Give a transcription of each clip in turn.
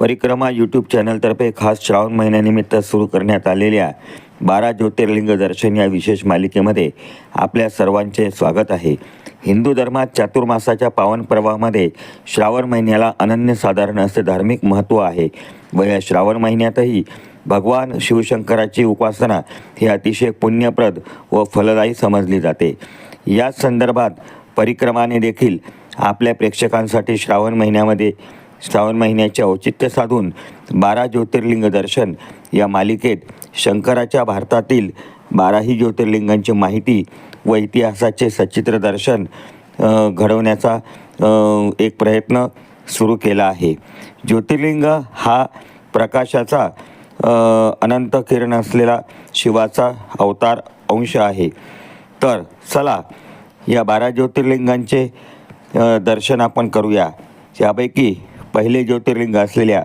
परिक्रमा यूट्यूब चॅनलतर्फे खास श्रावण महिन्यानिमित्त सुरू करण्यात आलेल्या बारा ज्योतिर्लिंग दर्शन या विशेष मालिकेमध्ये आपल्या सर्वांचे स्वागत आहे. हिंदू धर्मात चातुर्मासाच्या पावन प्रवाहामध्ये श्रावण महिन्याला अनन्यसाधारण असे धार्मिक महत्त्व आहे व या श्रावण महिन्यातही भगवान शिवशंकराची उपासना ही अतिशय पुण्यप्रद व फलदायी समजली जाते. याच संदर्भात परिक्रमाने देखील आपल्या प्रेक्षकांसाठी श्रावण महिन्यामध्ये श्रावण महिन्याचे औचित्य साधून बारा ज्योतिर्लिंग दर्शन या मालिकेत शंकराच्या भारतातील बाराही ज्योतिर्लिंगांची माहिती व इतिहासाचे सचित्र दर्शन घडवण्याचा एक प्रयत्न सुरू केला आहे. ज्योतिर्लिंग हा प्रकाशाचा अनंत किरण असलेला शिवाचा अवतार अंश आहे. तर चला या बारा ज्योतिर्लिंगांचे दर्शन आपण करूया. यापैकी पहिले ज्योतिर्लिंग असलेल्या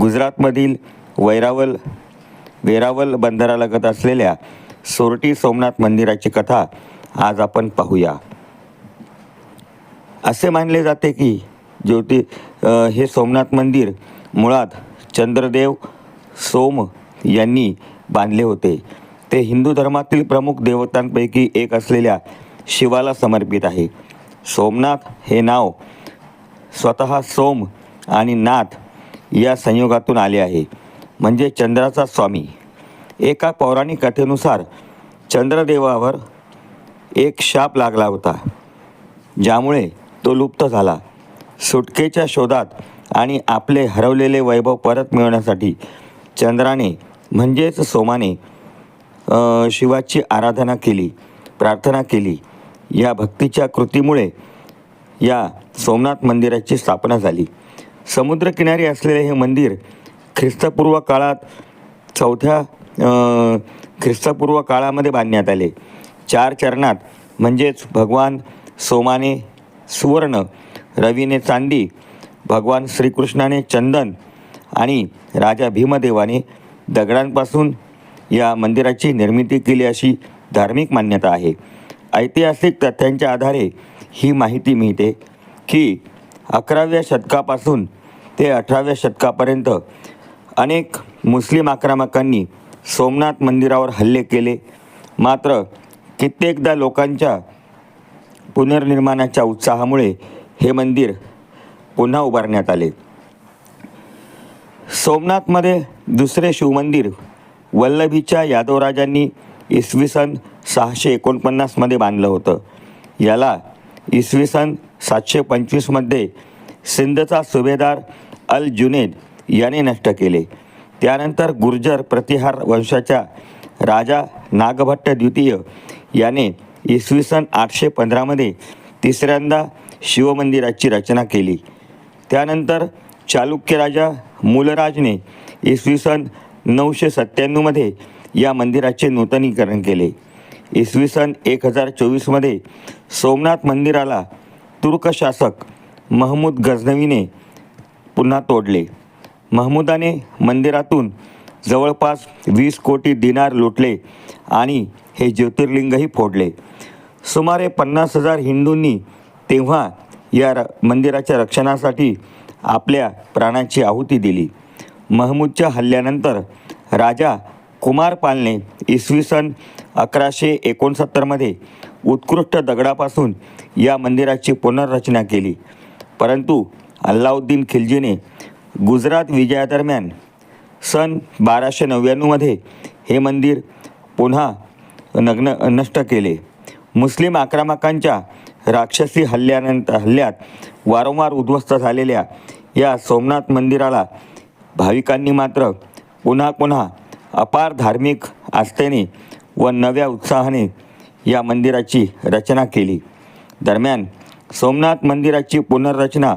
गुजरातमधील वैरावल वेरावल बंदरालगत असलेल्या सोरटी सोमनाथ मंदिराची कथा आज आपण पाहूया. असे मानले जाते की ज्योति हे सोमनाथ मंदिर मुळात चंद्रदेव सोम यांनी बांधले होते. ते हिंदू धर्मातील प्रमुख देवतांपैकी एक असलेल्या शिवाला समर्पित आहे. सोमनाथ हे नाव स्वतः सोम आणि नाथ या संयोगातून आले आहे. म्हणजे चंद्राचा स्वामी. एका पौराणिक कथेनुसार चंद्रदेवावर एक शाप लागला होता ज्यामुळे तो लुप्त झाला. सुटकेच्या शोधात आणि आपले हरवलेले वैभव परत मिळवण्यासाठी चंद्राने म्हणजेच सोमाने शिवाची आराधना केली प्रार्थना केली. या भक्तीच्या कृतीमुळे या सोमनाथ मंदिराची स्थापना झाली. समुद्रकिनारी असलेले हे मंदिर ख्रिस्तपूर्व काळात चौथ्या ख्रिस्तपूर्व काळामध्ये बांधण्यात आले. चार चरणात म्हणजेच भगवान सोमाने सुवर्ण रवीने चांदी भगवान श्रीकृष्णाने चंदन आणि राजा भीमदेवाने दगडांपासून या मंदिराची निर्मिती केली अशी धार्मिक मान्यता आहे. ऐतिहासिक तथ्यांच्या आधारे ही माहिती मिळते की अकराव्या शतकापासून ते अठराव्या शतकापर्यंत अनेक मुस्लिम आक्रमकांनी सोमनाथ मंदिरावर हल्ले केले. मात्र कित्येकदा लोकांच्या पुनर्निर्माणाच्या उत्साहामुळे हे मंदिर पुन्हा उभारण्यात आले. सोमनाथमध्ये दुसरे शिवमंदिर वल्लभीच्या यादवराजांनी इसवी सन सहाशे एकोणपन्नासमध्ये बांधलं होतं. याला इसवी सन सातशे पंचवीसमध्ये सिंधचा सुभेदार अल जुनेद याने नष्ट केले. त्यानंतर गुर्जर प्रतिहार वंशाच्या राजा नागभट्ट द्वितीय याने इसवी सन आठशे पंधरामध्ये तिसऱ्यांदा शिवमंदिराची रचना केली. त्यानंतर चालुक्य राजा मूलराजने इसवी सन नऊशे सत्त्याण्णवमध्ये या मंदिराचे नूतनीकरण केले. इसवी सन एक हजार चोवीसमध्ये सोमनाथ मंदिराला तुर्क शासक महमूद गझनवीने पुन्हा तोडले. महमूदाने मंदिरातून जवळपास वीस कोटी दिनार लुटले आणि हे ज्योतिर्लिंगही फोडले. सुमारे पन्नास हजार हिंदूंनी तेव्हा या र मंदिराच्या रक्षणासाठी आपल्या प्राणाची आहुती दिली. महमूदच्या हल्ल्यानंतर राजा कुमारपालने इसवी सन अकराशे एकोणसत्तरमध्ये उत्कृष्ट दगडापासून या मंदिराची पुनर्रचना केली. परंतु अल्लाउद्दीन खिलजीने गुजरात विजयादरम्यान सन बाराशे नव्याण्णवमध्ये हे मंदिर पुन्हा नग्न नष्ट केले. मुस्लिम आक्रमकांच्या राक्षसी हल्ल्यानंतर हल्ल्यात वारंवार उद्ध्वस्त झालेल्या या सोमनाथ मंदिराला भाविकांनी मात्र पुन्हा पुन्हा अपार धार्मिक आस्थेने व नव्या उत्साहाने या मंदिराची रचना केली. दरम्यान सोमनाथ मंदिराची पुनर्रचना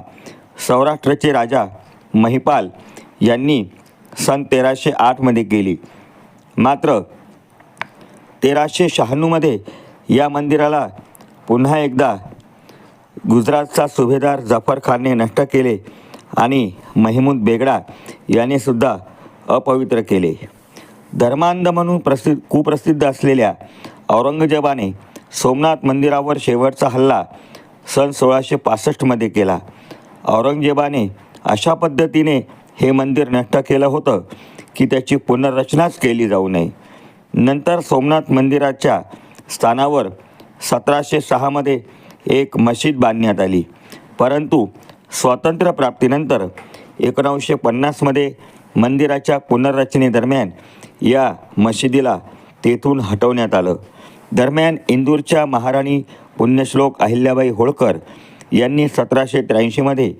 सौराष्ट्राचे राजा महिपाल यांनी सन तेराशे आठमध्ये केली मात्र तेराशे शहाण्णवमध्ये या मंदिराला पुन्हा एकदा गुजरातचा सुभेदार जफर खानने नष्ट केले आणि महिमूद बेगडा याने सुद्धा अपवित्र केले. धर्मांध म्हणून प्रसिद्ध कुप्रसिद्ध असलेल्या औरंगजेबाने सोमनाथ मंदिरावर शेवटचा हल्ला सन सोळाशे पासष्टमध्ये केला. औरंगजेबाने अशा पद्धतीने हे मंदिर नष्ट केलं होतं की त्याची पुनर्रचनाच केली जाऊ नये. नंतर सोमनाथ मंदिराच्या स्थानावर सतराशे सहामध्ये एक मशीद बांधण्यात आली. परंतु स्वातंत्र्यप्राप्तीनंतर एकोणावीसशे पन्नासमध्ये मंदिराच्या पुनर्रचनेदरम्यान या मशिदीला तेथून हटवण्यात आलं. दरम्यान इंदूरच्या महाराणी पुण्यश्लोक अहिल्याबाई होळकर यांनी सतराशे त्र्याऐंशीमध्ये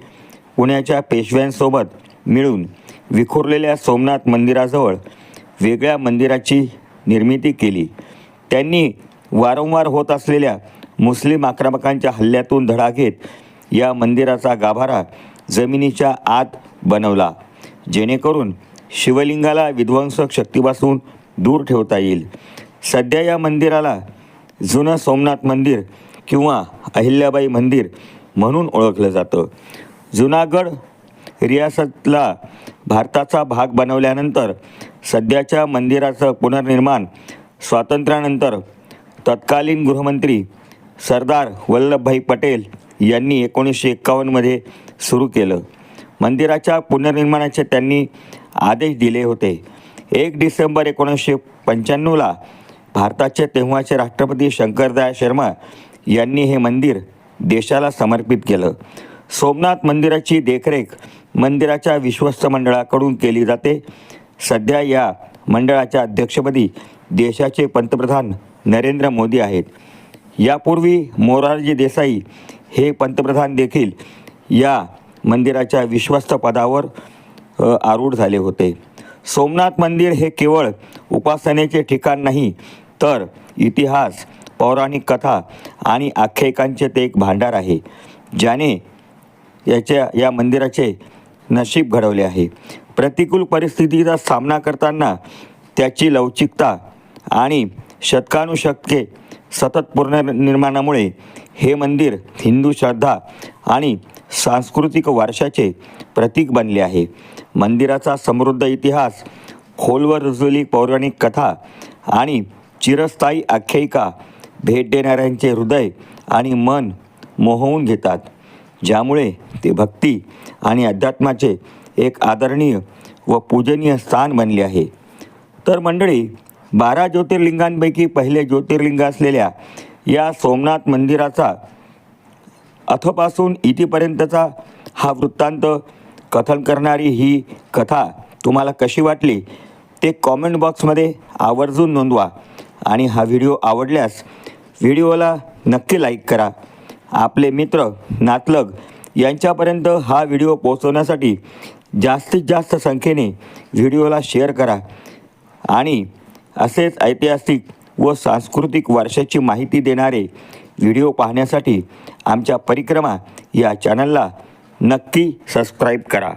पुण्याच्या पेशव्यांसोबत मिळून विखुरलेल्या सोमनाथ मंदिराजवळ वेगळ्या मंदिराची निर्मिती केली. त्यांनी वारंवार होत असलेल्या मुस्लिम आक्रमकांच्या हल्ल्यातून धडा घेत या मंदिराचा गाभारा जमिनीच्या आत बनवला जेणेकरून शिवलिंगाला विध्वंसक शक्तीपासून दूर ठेवता येईल. सध्या या मंदिराला जुनं सोमनाथ मंदिर किंवा अहिल्याबाई मंदिर म्हणून ओळखलं जातं. जुनागड रियासतला भारताचा भाग बनवल्यानंतर सध्याच्या मंदिराचं पुनर्निर्माण स्वातंत्र्यानंतर तत्कालीन गृहमंत्री सरदार वल्लभभाई पटेल यांनी एकोणीसशे एक्कावन्नमध्ये सुरू केलं. मंदिराच्या पुनर्निर्माणाचे त्यांनी आदेश दिले होते. एक डिसेंबर एकोणीसशे पंच्याण्णवला भारताचे तेव्हाचे राष्ट्रपती शंकरदयाळ शर्मा यांनी हे मंदिर देशाला समर्पित केलं. सोमनाथ मंदिराची देखरेख मंदिराच्या विश्वस्त मंडळाकडून केली जाते. सध्या या मंडळाच्या अध्यक्षपदी देशाचे पंतप्रधान नरेंद्र मोदी आहेत. यापूर्वी मोरारजी देसाई हे पंतप्रधान देखील या मंदिराच्या विश्वस्त पदावर आरूढ झाले होते. सोमनाथ मंदिर हे केवळ उपासनेचे ठिकाण नाही तर इतिहास पौराणिक कथा आणि आख्यायिकांचे ते एक भांडार आहे ज्याने याच्या या मंदिराचे नशीब घडवले आहे. प्रतिकूल परिस्थितीचा सामना करताना त्याची लवचिकता आणि शतकानुशतके सतत पुनर्निर्माणामुळे हे मंदिर हिंदू श्रद्धा आणि सांस्कृतिक वारशाचे प्रतीक बनले आहे. मंदिराचा समृद्ध इतिहास खोलवर रुजलेली पौराणिक कथा आणि चिरस्थायी आख्यायिका भेट देणाऱ्यांचे हृदय आणि मन मोहवून घेतात. ज्यामुळे ते भक्ती आणि अध्यात्माचे एक आदरणीय व पूजनीय स्थान बनले आहे. तर मंडळी बारा ज्योतिर्लिंगांपैकी पहिले ज्योतिर्लिंग असलेल्या या सोमनाथ मंदिराचा अथपासून इथेपर्यंतचा हा वृत्तांत कथन करणारी ही कथा तुम्हाला कशी वाटली ते कॉमेंट बॉक्समध्ये आवर्जून नोंदवा आणि हा व्हिडिओ आवडल्यास व्हिडिओला नक्की लाईक करा. आपले मित्र नातलग यांच्यापर्यंत हा व्हिडिओ पोहोचवण्यासाठी जास्तीत जास्त संख्येने व्हिडिओला शेअर करा. आणि असेच ऐतिहासिक व सांस्कृतिक वारशाची माहिती देणारे व्हिडिओ पाहण्यासाठी आमच्या परिक्रमा या चॅनलला नक्की सबस्क्राईब करा.